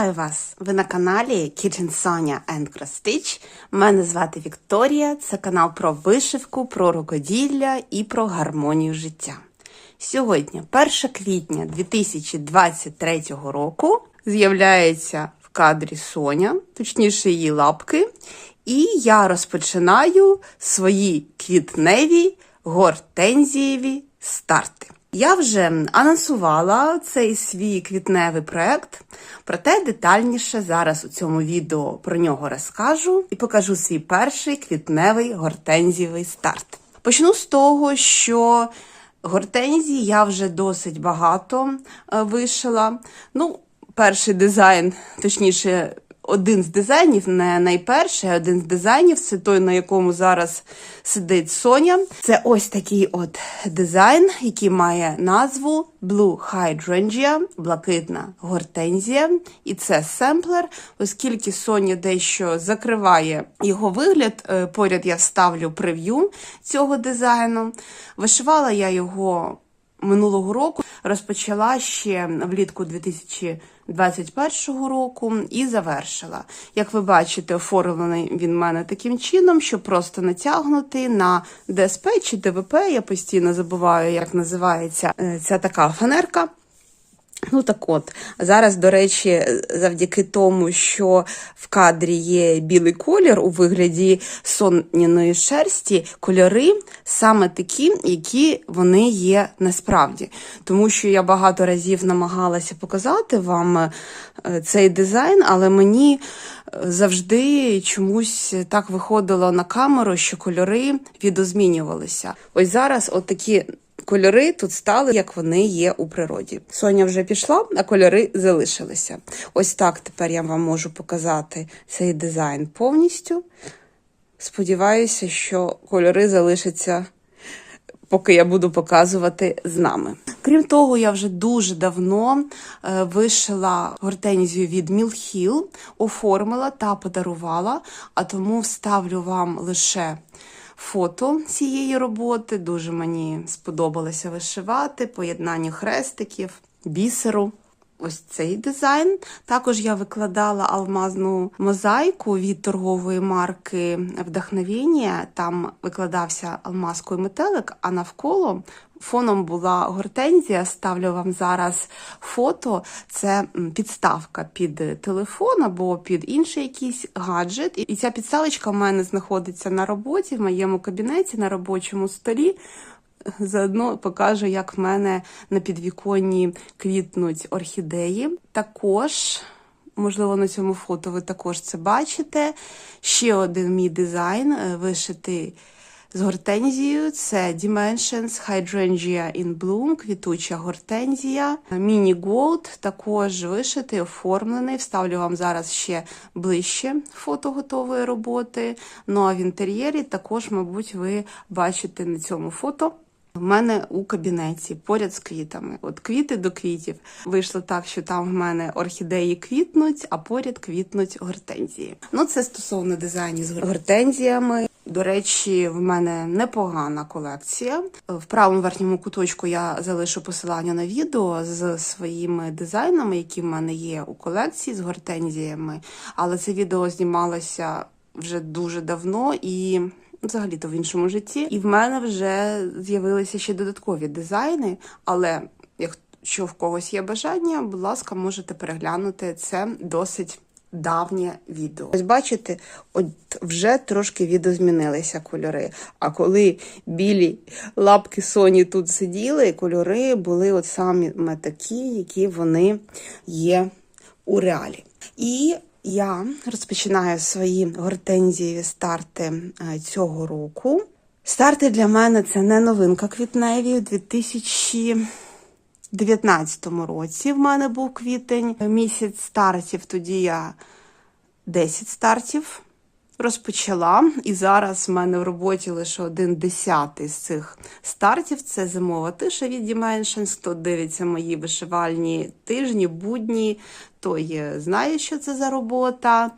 Вітаю вас! Ви на каналі Kitchen Sonia and Cross Stitch. Мене звати Вікторія. Це канал про вишивку, про рукоділля і про гармонію життя. Сьогодні, 1 квітня 2023 року, з'являється в кадрі Соня, точніше її лапки, і я розпочинаю свої квітневі гортензієві старти. Я вже анонсувала цей свій квітневий проект, проте детальніше зараз у цьому відео про нього розкажу і покажу свій перший квітневий гортензієвий старт. Почну з того, що гортензій я вже досить багато е, вишила. Ну, перший дизайн, точніше, один з дизайнів, не найперший, а один з дизайнів це той, на якому зараз сидить Соня. Це ось такий от дизайн, який має назву Blue Hydrangea, блакитна гортензія. І це семплер, оскільки Соня дещо закриває його вигляд. е, Поряд я вставлю прев'ю цього дизайну. Вишивала я його минулого року, розпочала ще влітку 2021 року і завершила. Як ви бачите, оформлений він в мене таким чином, що просто натягнутий на ДСП чи ДВП. Я постійно забуваю, як називається е, ця така фанерка. Ну так от, зараз, до речі, завдяки тому, що в кадрі є білий колір у вигляді соняної шерсті, кольори саме такі, які вони є насправді. Тому що я багато разів намагалася показати вам е, цей дизайн, але мені е, завжди чомусь так виходило на камеру, що кольори відозмінювалися. Ось зараз от такі Кольори тут стали, як вони є у природі. Соня вже пішла, а кольори залишилися. Ось так тепер я вам можу показати цей дизайн повністю. Сподіваюся, що кольори залишаться, поки я буду показувати з нами. Крім того, я вже дуже давно е, вишила гортензію від Мілхіл, оформила та подарувала, а тому вставлю вам лише фото цієї роботи. Дуже мені сподобалося вишивати, поєднання хрестиків, бісеру. Ось цей дизайн. Також я викладала алмазну мозаїку від торгової марки Вдохновіння. Там викладався алмазкою метелик, а навколо фоном була гортензія. Ставлю вам зараз фото. Це підставка під телефон або під інший якийсь гаджет. І ця підставочка в мене знаходиться на роботі, в моєму кабінеті, на робочому столі. Заодно покажу, як в мене на підвіконні квітнуть орхідеї. Також, можливо, на цьому фото ви також це бачите. Ще один мій дизайн е, вишитий з гортензією. Це Dimensions Hydrangea in Bloom, квітуча гортензія. Міні Gold також вишитий, оформлений. Вставлю вам зараз ще ближче фото готової роботи. Ну а в інтер'єрі також, мабуть, ви бачите на цьому фото. В мене у кабінеті поряд з квітами. От квіти до квітів. Вийшло так, що там в мене орхідеї квітнуть, а поряд квітнуть гортензії. Ну, це стосовно дизайнів з гортензіями. До речі, в мене непогана колекція. В правому верхньому куточку я залишу посилання на відео з своїми дизайнами, які в мене є у колекції з гортензіями. Але це відео знімалося вже дуже давно і взагалі-то в іншому житті. І в мене вже з'явилися ще додаткові дизайни, але якщо в когось є бажання, будь ласка, можете переглянути це досить. Давнє відео. Ось бачите, от вже трошки відозмінилися кольори. А коли білі лапки Соні тут сиділи, кольори були от саме такі, які вони є у реалі. І я розпочинаю свої гортензієві старти е, цього року. Старти для мене це не новинка квітневі. У 2019 році в мене був квітень. Місяць стартів, тоді я 10 стартів розпочала. І зараз в мене в роботі лише один десятий з цих стартів. Це зимова тиша від Dimensions. Хто дивиться мої вишивальні тижні, будні, той знає, що це за робота.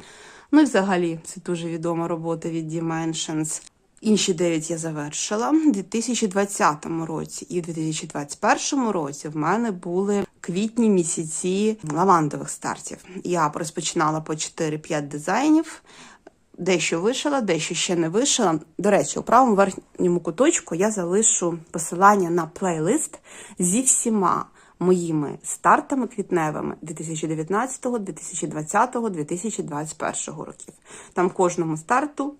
Ну і взагалі це дуже відома робота від Dimensions. Інші 9 я завершила. У 2020 році і в 2021 році в мене були квітні місяці лавандових стартів. Я розпочинала по 4-5 дизайнів. Дещо вишила, дещо ще не вишила. До речі, у правому верхньому куточку я залишу посилання на плейлист зі всіма моїми стартами квітневими 2019, 2020, 2021 років. Там кожному старту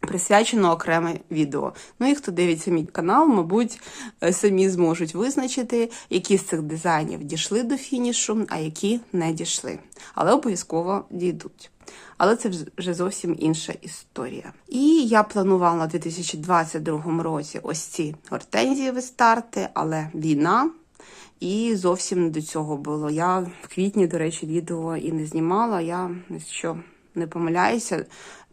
присвячено окреме відео. Ну і хто дивиться мій канал, мабуть, е, самі зможуть визначити, які з цих дизайнів дійшли до фінішу, а які не дійшли. Але обов'язково дійдуть. Але це вже зовсім інша історія. І я планувала у 2022 році ось ці гортензієві старти, але війна. І зовсім не до цього було. Я в квітні, до речі, відео і не знімала. Я що не помиляюся,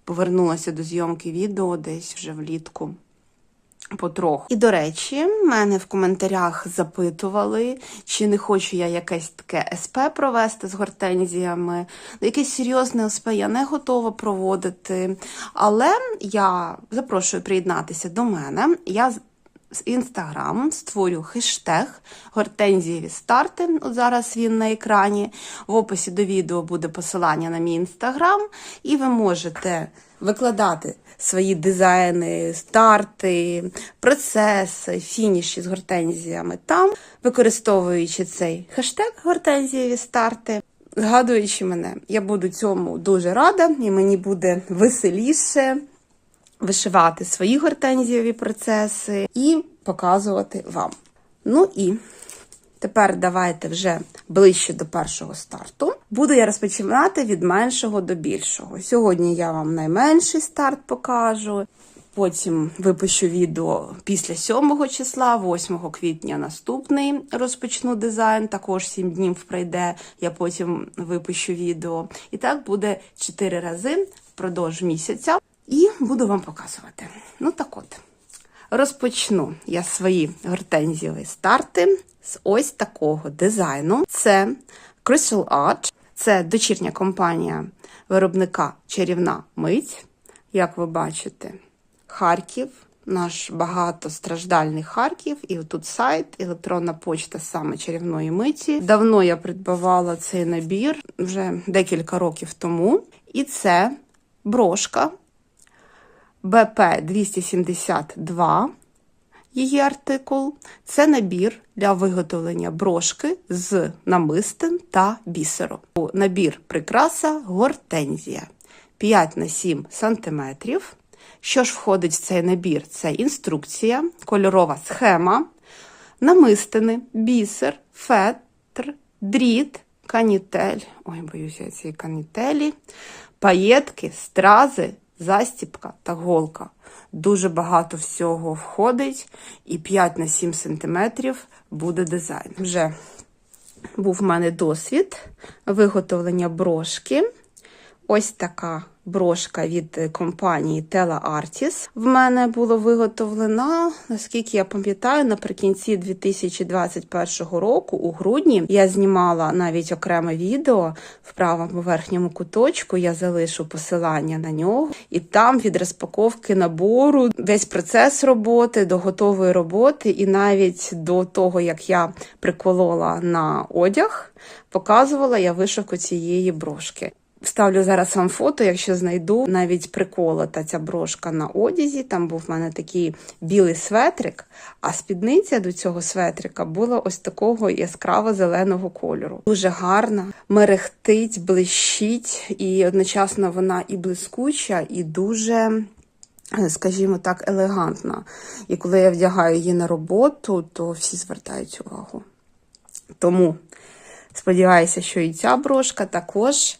повернулася до зйомки відео десь вже влітку. Потроху. І, до речі, мене в коментарях запитували, чи не хочу я якесь таке СП провести з гортензіями. Якесь серйозне СП я не готова проводити. Але я запрошую приєднатися до мене. Я з інстаграм створю хештег гортензієві старти. От зараз він на екрані. В описі до відео буде посилання на мій інстаграм, і ви можете викладати свої дизайни, старти, процеси, фініші з гортензіями там, використовуючи цей хештег гортензієві старти. Згадуючи мене, я буду цьому дуже рада, і мені буде веселіше вишивати свої гортензієві процеси і показувати вам. Ну і тепер давайте вже ближче до першого старту. Буду я розпочинати від меншого до більшого. Сьогодні я вам найменший старт покажу. Потім випущу відео після 7 числа, 8 квітня наступний розпочну дизайн. Також 7 днів пройде, я потім випущу відео. І так буде 4 рази впродовж місяця. І буду вам показувати. Ну так от, розпочну я свої гортензіові старти з ось такого дизайну. Це Crystal Art, це дочірня компанія виробника Чарівна Мить. Як ви бачите, Харків, наш багатостраждальний Харків, і тут сайт, електронна почта саме чарівної миті. Давно я придбавала цей набір вже декілька років тому. І це брошка. БП 272 її артикул. Це набір для виготовлення брошки з намистин та бісеру. Набір прикраса гортензія 5 на 7 см. Що ж входить в цей набір? Це інструкція, кольорова схема, намистини, бісер, фетр, дріт, канітель. Ой, боюся цієї канітелі, паєтки, стрази застіпка та голка. Дуже багато всього входить, і 5 на 7 см буде дизайн. Вже був в мене досвід виготовлення брошки. Ось така брошка від компанії Tela Artis в мене було виготовлена, наскільки я пам'ятаю, наприкінці 2021 року, у грудні, я знімала навіть окреме відео в правому верхньому куточку. Я залишу посилання на нього, і там від розпаковки набору весь процес роботи до готової роботи, і навіть до того, як я приколола на одяг, показувала я вишивку цієї брошки. Вставлю зараз вам фото, якщо знайду навіть приколота ця брошка на одязі. Там був в мене такий білий светрик, а спідниця до цього светрика була ось такого яскраво-зеленого кольору. Дуже гарна, мерехтить, блищить, і одночасно вона і блискуча, і дуже. Скажімо так, елегантна. І коли я вдягаю її на роботу, то всі звертають увагу. Тому сподіваюся, що і ця брошка також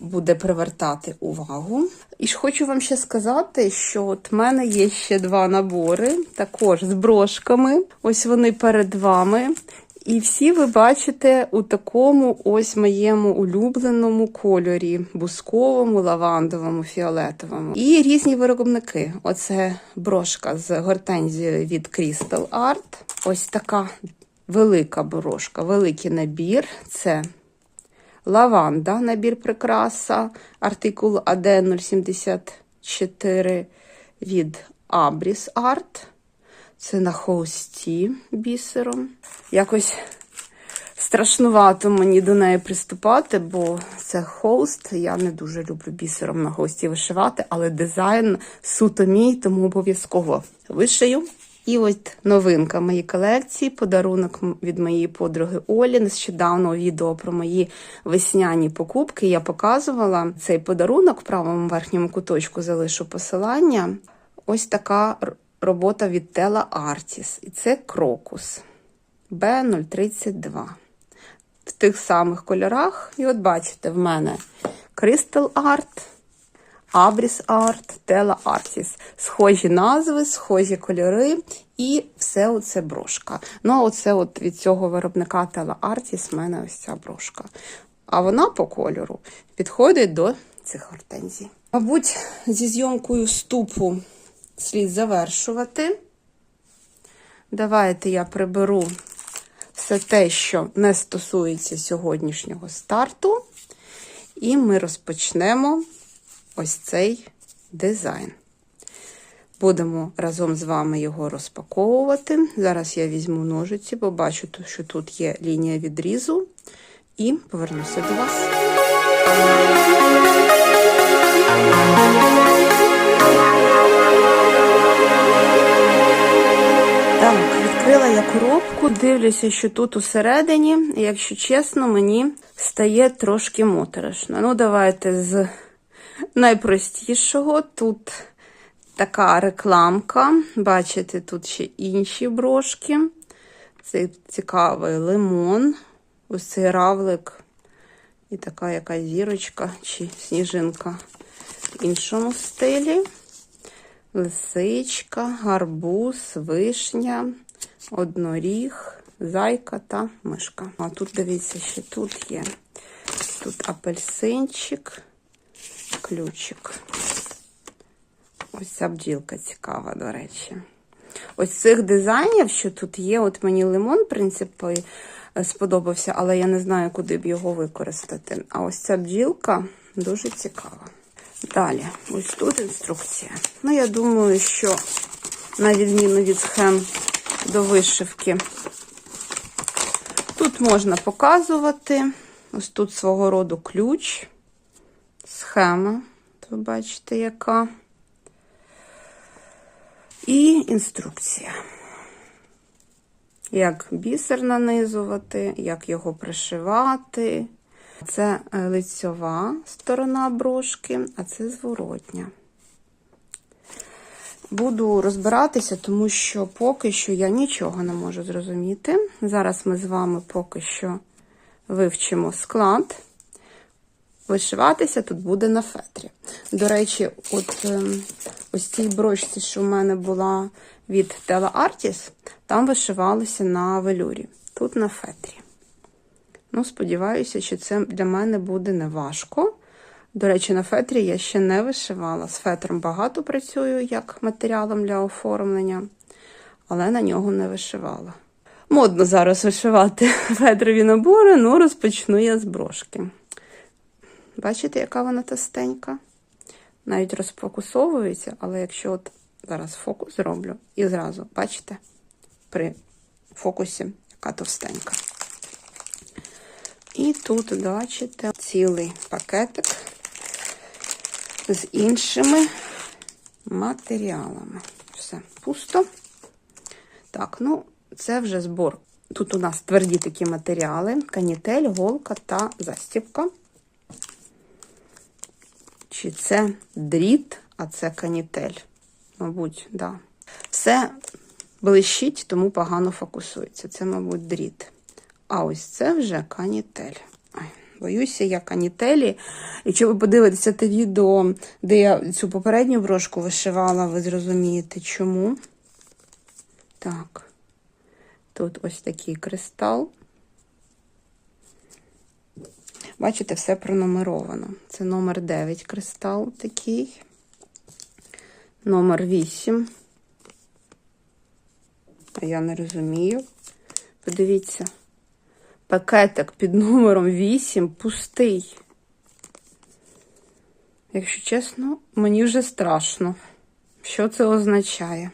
буде привертати увагу. І ж хочу вам ще сказати, що от в мене є ще два набори, також з брошками. Ось вони перед вами. І всі ви бачите у такому ось моєму улюбленому кольорі, бусковому, лавандовому, фіолетовому. І різні виробники. Оце брошка з гортензією від Crystal Art. Ось така велика брошка, великий набір. Це лаванда, набір прикраса, артикул АД 074 від Abris Art. Це на холсті бісером. Якось страшнувато мені до неї приступати, бо це холст. Я не дуже люблю бісером на холсті вишивати, але дизайн суто мій, тому обов'язково вишию. І от новинка моєї колекції, подарунок від моєї подруги Олі. Нещодавно відео про мої весняні покупки. Я показувала цей подарунок в правому верхньому куточку залишу посилання. Ось така робота від Tela Artis. І це крокус B032. В тих самих кольорах. І от бачите, в мене Crystal Art. Abris Art, Tela Artis. Схожі назви, схожі кольори і все оце брошка. Ну, а оце от від цього виробника Tela Artis в мене ось ця брошка. А вона по кольору підходить до цих гортензій. Мабуть, зі зйомкою вступу слід завершувати. Давайте я приберу все те, що не стосується сьогоднішнього старту. І ми розпочнемо ось цей дизайн. Будемо разом з вами його розпаковувати. Зараз я візьму ножиці, бо бачу, що тут є лінія відрізу, і повернуся до вас. Так, відкрила я коробку, дивлюся, що тут усередині, якщо чесно, мені стає трошки моторошно. Ну, давайте з найпростішого. Тут така рекламка. Бачите, тут ще інші брошки. Це цікавий лимон. Ось цей равлик. І така якась зірочка чи сніжинка в іншому стилі. Лисичка, гарбуз, вишня, одноріг, зайка та мишка. А тут, дивіться, ще тут є. Тут апельсинчик, ключик. Ось ця бджілка цікава, до речі. Ось цих дизайнів, що тут є, от мені лимон, в принципі, сподобався, але я не знаю, куди б його використати. А ось ця бджілка дуже цікава. Далі, ось тут інструкція. Ну, я думаю, що, на відміну від схем до вишивки, тут можна показувати. Ось тут свого роду ключ, схема, ви бачите, яка. І інструкція. Як бісер нанизувати, як його пришивати. Це лицьова сторона брошки, а це зворотня. Буду розбиратися, тому що поки що я нічого не можу зрозуміти. Зараз ми з вами поки що вивчимо склад. Вишиватися тут буде на фетрі. До речі, от ем, ось цій брошці, що в мене була від Tela Artis, там вишивалося на велюрі. Тут на фетрі. Ну, сподіваюся, що це для мене буде неважко. До речі, на фетрі я ще не вишивала. З фетром багато працюю як матеріалом для оформлення, але на нього не вишивала. Модно зараз вишивати фетрові набори, ну розпочну я з брошки. Бачите, яка вона тостенька? Навіть розфокусовується, але якщо от зараз фокус зроблю, і зразу, бачите, при фокусі, яка товстенька. І тут, бачите, цілий пакетик з іншими матеріалами. Все, пусто. Так, ну, це вже збор. Тут у нас тверді такі матеріали: канітель, голка та застібка. Чи це дріт, а це канітель? Мабуть, да. Все блищить, тому погано фокусується. Це, мабуть, дріт. А ось це вже канітель. Ой, боюся, я канітелі. Якщо ви подивитеся те відео, де я цю попередню брошку вишивала, ви зрозумієте, чому. Так, тут ось такий кристал. Бачите, все пронумеровано. Це номер 9 кристал такий, номер 8. А я не розумію. Подивіться, пакетик під номером 8 пустий. Якщо чесно, мені вже страшно, Що це означає?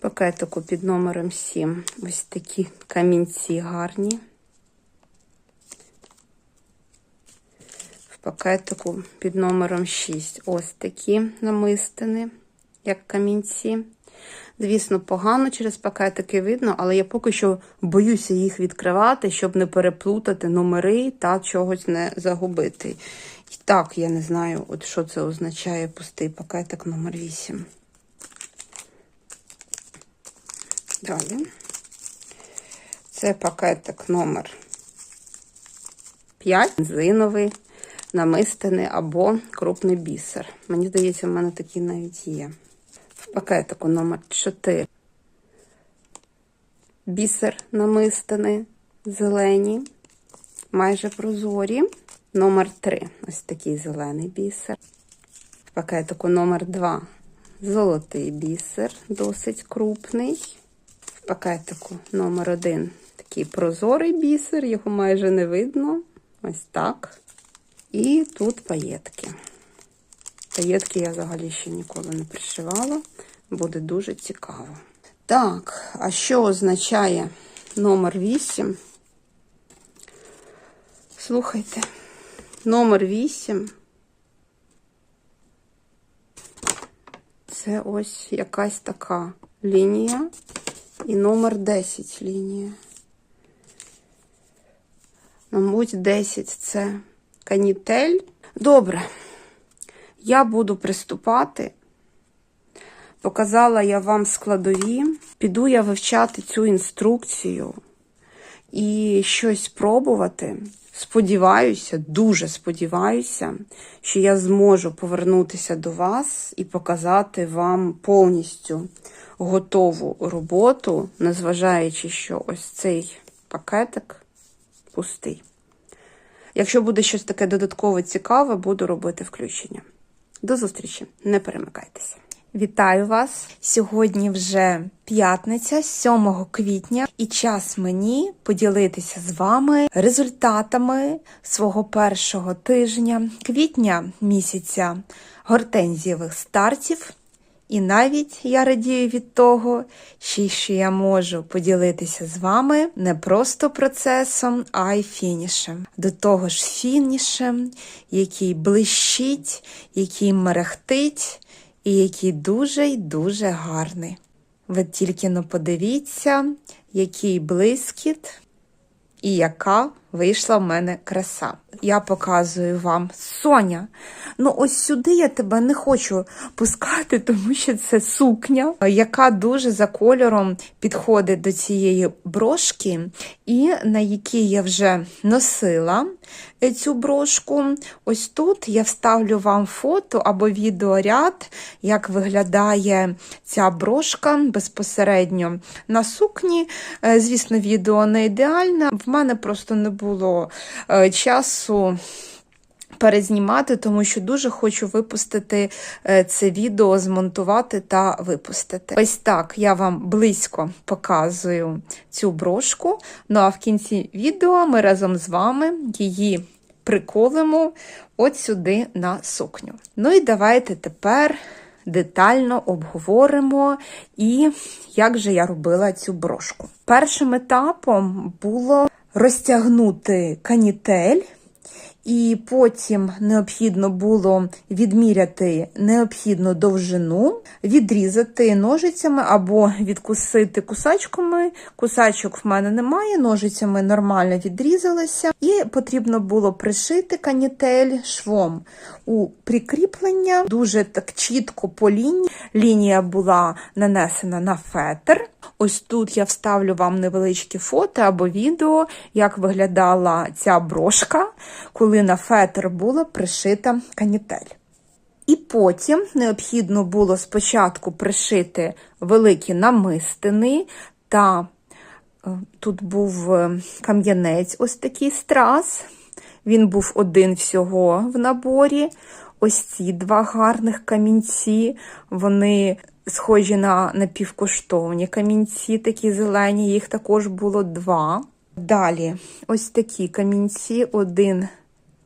Пакетику під номером 7. Ось такі камінці гарні. Пакетику під номером 6 ось такі намистини, як камінці. Звісно, погано через пакетики видно, але я поки що боюся їх відкривати, щоб не переплутати номери та чогось не загубити. І так, я не знаю, от що це означає пустий пакетик номер 8. Далі. Це пакетик номер 5, бензиновий, намистини або крупний бісер. Мені здається, в мене такі навіть є. В пакетику номер 4. Бісер намистини, зелені, майже прозорі. Номер 3. Ось такий зелений бісер. В пакетику номер 2. Золотий бісер, досить крупний. В пакетику номер 1 такий прозорий бісер, його майже не видно. Ось так. І тут паєтки. Паєтки я взагалі ще ніколи не пришивала. Буде дуже цікаво. Так, а що означає номер 8? Слухайте, номер 8 це ось якась така лінія і номер 10 лінія. Мабуть, 10 це канітель. Добре, я буду приступати. Показала я вам складові. Піду я вивчати цю інструкцію і щось пробувати. Сподіваюся, дуже сподіваюся, що я зможу повернутися до вас і показати вам повністю готову роботу, незважаючи, що ось цей пакетик пустий. Якщо буде щось таке додатково цікаве, буду робити включення. До зустрічі, не перемикайтеся. Вітаю вас! Сьогодні вже п'ятниця, 7 квітня, і час мені поділитися з вами результатами свого першого тижня квітня місяця гортензієвих стартів. І навіть я радію від того, що я можу поділитися з вами не просто процесом, а й фінішем. До того ж, фінішем, який блищить, який мерехтить і який дуже й дуже гарний. Ви тільки но подивіться, який блискіт і яка вийшла в мене краса. Я показую вам Соня. Ну, ось сюди я тебе не хочу пускати, тому що це сукня, яка дуже за кольором підходить до цієї брошки, і на якій я вже носила цю брошку. Ось тут я вставлю вам фото або відеоряд, як виглядає ця брошка безпосередньо на сукні. Е, Звісно, відео не ідеальне. В мене просто не було е, часу. Перезнімати, тому що дуже хочу випустити е, це відео, змонтувати та випустити. Ось так я вам близько показую цю брошку. Ну а в кінці відео ми разом з вами її приколимо от сюди на сукню. Ну і давайте тепер детально обговоримо, і як же я робила цю брошку. Першим етапом було розтягнути канітель. І потім необхідно було відміряти необхідну довжину, відрізати ножицями або відкусити кусачками. Кусачок в мене немає, ножицями нормально відрізалися, і потрібно було пришити канітель швом у прикріплення, дуже так чітко по лінії. Лінія була нанесена на фетр. Ось тут я вставлю вам невеличкі фото або відео, як виглядала ця брошка, коли на фетр була пришита канітель. І потім необхідно було спочатку пришити великі намистини, та е, тут був е, кам'янець, ось такий страз. Він був один всього в наборі. Ось ці два гарних камінці, вони схожі на напівкоштовні камінці, такі зелені, їх також було два. Далі ось такі камінці, один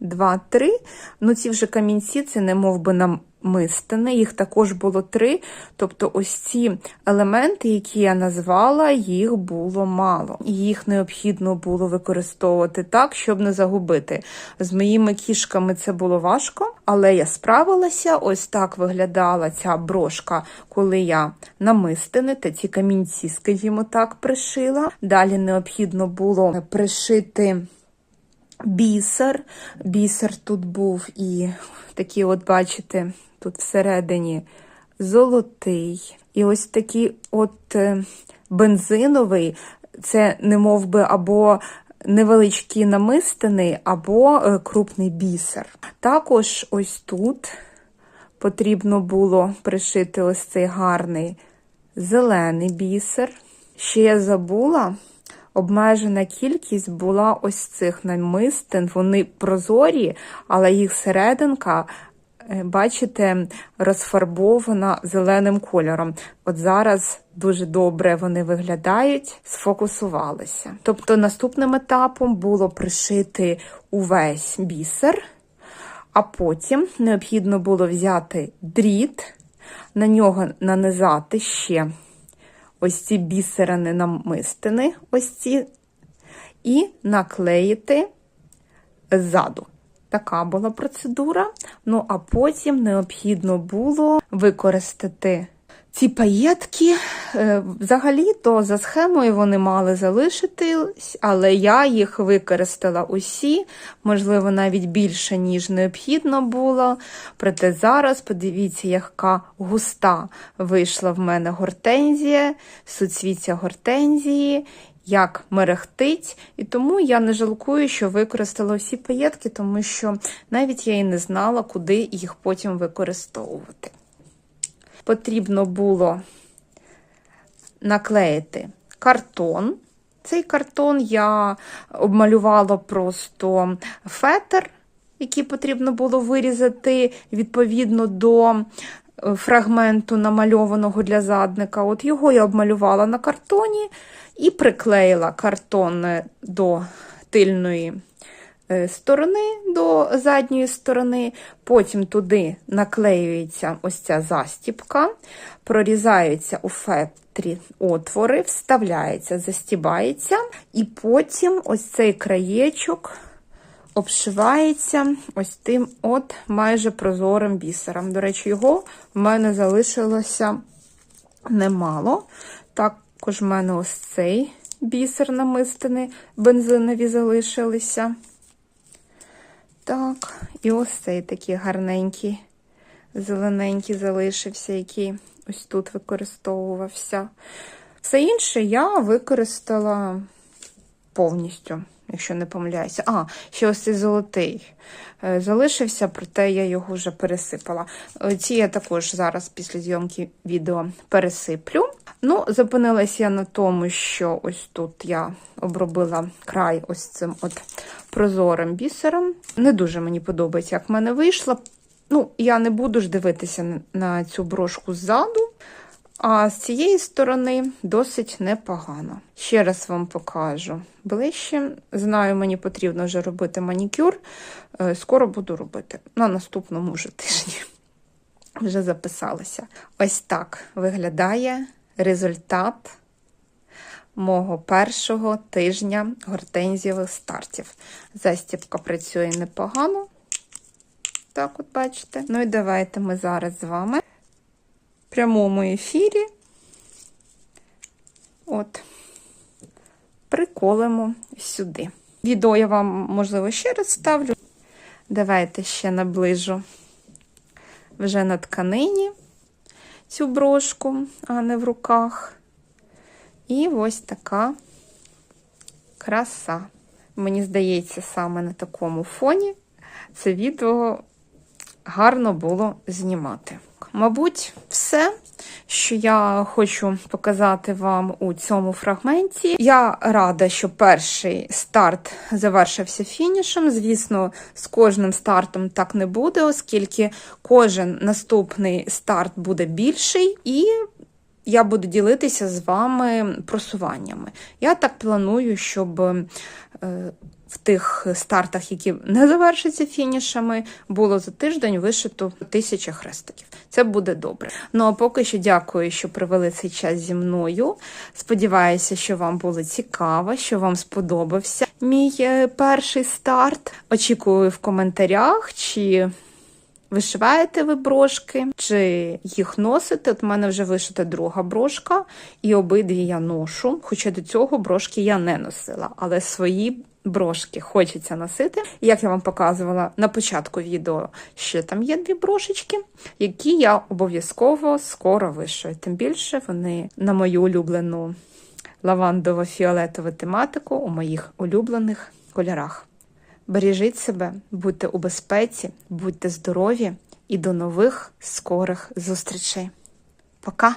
два, три. Ну, ці вже камінці, це не мов би намистини, їх також було три. Тобто, ось ці елементи, які я назвала, їх було мало. Їх необхідно було використовувати так, щоб не загубити. З моїми кішками це було важко, але я справилася. Ось так виглядала ця брошка, коли я намистини та ці камінці, скажімо так, пришила. Далі необхідно було пришити бісер. Бісер тут був і такий, от бачите, тут всередині золотий. І ось такий от е, бензиновий, це не би або невеличкі намистини, або е, крупний бісер. Також ось тут потрібно було пришити ось цей гарний зелений бісер. Ще я забула, обмежена кількість була ось цих намистин. Вони прозорі, але їх серединка, е, бачите, розфарбована зеленим кольором. От зараз дуже добре вони виглядають, сфокусувалися. Тобто наступним етапом було пришити увесь бісер. А потім необхідно було взяти дріт, на нього нанизати ще ось ці бісерини намистини, ось ці, і наклеїти ззаду. Така була процедура. Ну, а потім необхідно було використати ці паєтки. Е, Взагалі-то за схемою вони мали залишитись, але я їх використала усі, можливо, навіть більше, ніж необхідно було. Проте зараз подивіться, яка густа вийшла в мене гортензія, суцвіття гортензії. Як мерехтить, і тому я не жалкую, що використала всі паєтки, тому що навіть я і не знала, куди їх потім використовувати потрібно було наклеїти картон. Цей картон я обмалювала просто фетр, який потрібно було вирізати відповідно до е, фрагменту намальованого для задника. От його я обмалювала на картоні і приклеїла картон до тильної е, сторони, до задньої сторони. Потім туди наклеюється ось ця застіпка, прорізаються у фетрі отвори, вставляється, застібається, і потім ось цей краєчок обшивається ось тим от майже прозорим бісером. До речі, його в мене залишилося немало. Також в мене ось цей бісер намистини бензинові залишилися. Так, і ось цей такий гарненький, зелененький залишився, який ось тут використовувався. Все інше я використала повністю, якщо не помиляюся. А, ще ось цей золотий е, залишився, проте я його вже пересипала. Е, Ці я також зараз після зйомки відео пересиплю. Ну, зупинилася я на тому, що ось тут я обробила край ось цим от прозорим бісером. Не дуже мені подобається, як в мене вийшло. Ну, я не буду ж дивитися на цю брошку ззаду, а з цієї сторони досить непогано. Ще раз вам покажу ближче. Знаю, мені потрібно вже робити манікюр. Е, Скоро буду робити на наступному вже тижні. Вже записалася. Ось так виглядає результат мого першого тижня гортензієвих стартів. Застібка працює непогано. Так, от бачите. Ну і давайте ми зараз з вами прямому ефірі от приколимо сюди. Відео я вам, можливо, ще раз ставлю. Давайте ще наближу вже на тканині цю брошку, а не в руках. І ось така краса. Мені здається, саме на такому фоні це відео гарно було знімати. Мабуть, все, що я хочу показати вам у цьому фрагменті. Я рада, що перший старт завершився фінішем. Звісно, з кожним стартом так не буде, оскільки кожен наступний старт буде більший, і я буду ділитися з вами просуваннями. Я так планую, щоб. В тих стартах, які не завершаться фінішами, було за тиждень вишито тисяча хрестиків. Це буде добре. Ну а поки що дякую, що провели цей час зі мною. Сподіваюся, що вам було цікаво, що вам сподобався мій е, перший старт. Очікую в коментарях, чи вишиваєте ви брошки, чи їх носите. От в мене вже вишита друга брошка, і обидві я ношу. Хоча до цього брошки я не носила, але свої. Брошки хочеться носити. Як я вам показувала на початку відео, ще там є дві брошечки, які я обов'язково скоро вишию. Тим більше вони на мою улюблену лавандово-фіолетову тематику у моїх улюблених кольорах. Бережіть себе, будьте у безпеці, будьте здорові і до нових скорих зустрічей. Пока!